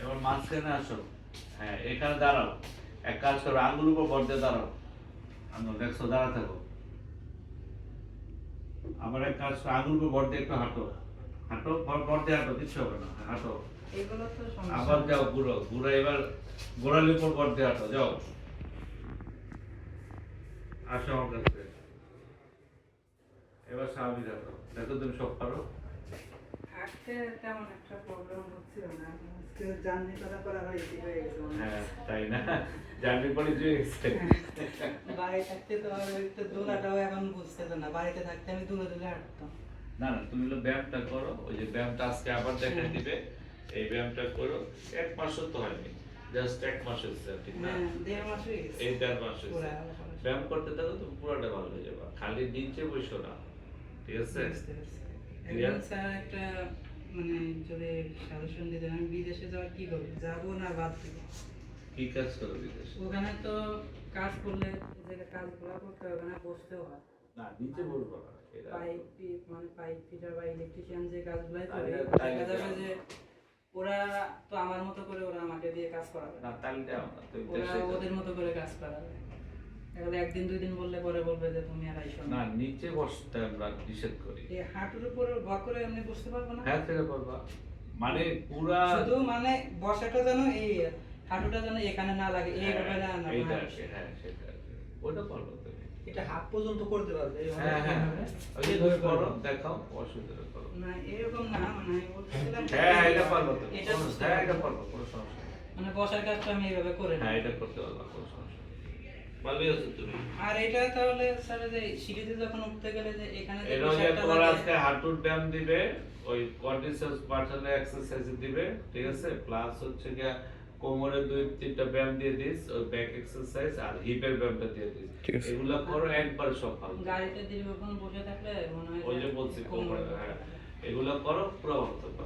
এবার মাঝখানে আসো। হ্যাঁ এখানে দাঁড়াও। এক কাজ করো আঙ্গুল উপর বর্দে দাঁড়াও। আঙ্গুল দেখছ? দাঁড়া থাকো। আবার এক কাজ করো আঙ্গুল উপর বর্দে একটু হাঁটো। হাঁটো বর্দে হাঁটো কিচ্ছু হবে না হাঁটো। আবার যাও ঘুরো ঘুরো এবার গোড়ালির উপর বর্দে হাঁটো যাও। আসো আমার কাছে। স্বাভাবিক দেখো। তুমি সব পারো? হাঁটতে তেমন একটা প্রবলেম হচ্ছিল না। হয়ে হ্যাঁ না? তুমি ব্যায়ামটা করো। ওই যে ব্যায়ামটা আজকে আবার দেখা দিবে। এই ব্যায়ামটা করো। এক মাসও তো হয়নি। জাস্ট এক মাস ঠিক না? হ্যাঁ দেড় মাস হয়ে গেছে। এই দেড় মাস ব্যায়াম করতে থাকো তুমি পুরোটা ভালো হয়ে যাবে। খালি নিচে বসো না। ঠিক আছে? বুঝতে পারছি। Clear? এখন স্যার একটা মানে যদি সাজেশন দিতেন আমি বিদেশে যাওয়ার কি করব? যাব না বাদ দিব? কি কাজ করো বিদেশে? ওখানে তো কাজ করলে যে কাজগুলো করতে ওখানে বসতেও হয়। না নিচে বলব না পাইপ মানে পাইপ ফিটার বা ইলেকট্রিশিয়ান যে কাজগুলাই করে দেখা যাবে যে ওরা তো আমার মতো করে ওরা আমাকে দিয়ে কাজ করাবে। না তাহলে ওরা ওদের মতো করে কাজ করাবে। এগুলো একদিন দুই দিন বললে পরে বলবে যে তুমি আর আইসো না। না নিচে বসতে আমরা নিষেধ করি। এই হাঁটুর উপর ভর করে এমনি বসতে পারব না? হ্যাঁ থেকে বলবা মানে পুরা শুধু মানে বসাটা যেন এই হাঁটুটা যেন এখানে না লাগে এইভাবে না না এইটা না। হ্যাঁ সেটা ওটা পারব তুমি। এটা হাফ পর্যন্ত করতে পারবে হ্যাঁ হ্যাঁ ওই যে করো দেখাও অসুবিধা করো। না এরকম না মানে আমি হ্যাঁ হ্যাঁ এটা পারব তুমি। এটা হ্যাঁ এটা পারব। পারব কোনো সমস্যা মানে বসার কাজটা আমি এইভাবে করে হ্যাঁ এটা করতে পারব কোনো সমস্যা ভালোই আছো তুমি। আর এটা তাহলে স্যার যে সিঁড়িতে যখন উঠতে গেলে যে এখানে যে এটা যে তোমার আজকে হাঁটুর ব্যায়াম দিবে ওই কোয়াড্রিসেপস পার্সোনাল এক্সারসাইজ দিবে ঠিক আছে? প্লাস হচ্ছে গিয়া কোমরের দুই তিনটা ব্যায়াম দিয়ে দিস ওই ব্যাক এক্সারসাইজ আর হিপের ব্যায়ামটা দিয়ে দিস। এগুলো করো একবার সব ভালো। গাড়িতে দীর্ঘক্ষণ বসে থাকলে মনে হয় ওই যে যে বলছি কোমরে কোমরে হ্যাঁ। এগুলো করো পুরো ভালো থাকবে